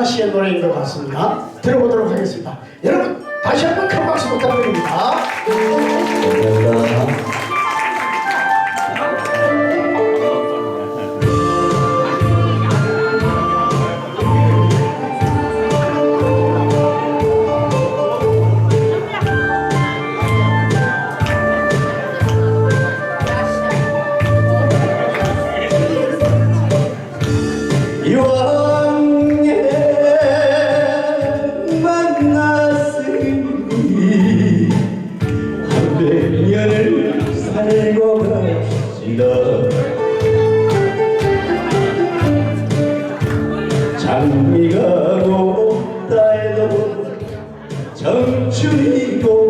300년 나훈아 씨의 노래인 것 같습니다. 들어보도록 하겠습니다. 여러분 다시 한번 큰 박수 부탁드립니다. 만났으니 한백 년을 살고 갑시다 장미가 곱다 해도 청춘이 곱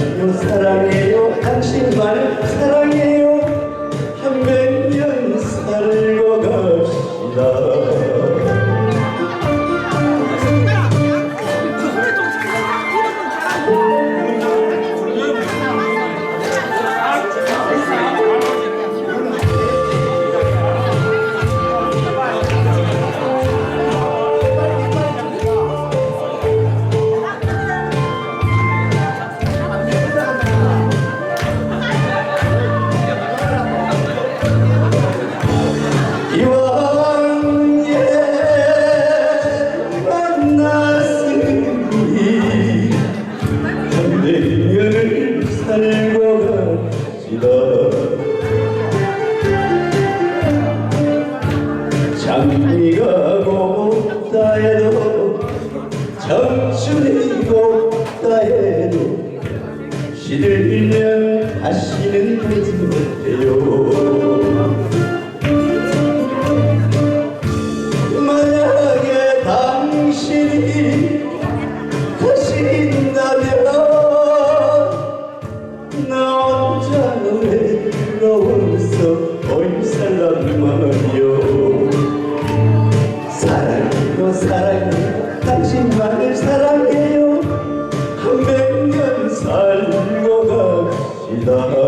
장미가 곱다 해도 청춘이 곱다 해도 시들면 다시는 보지 못해요 살란 말이요. 사랑해요 사랑해요 당신만을 사랑해요. 한 백년 살고 갑시다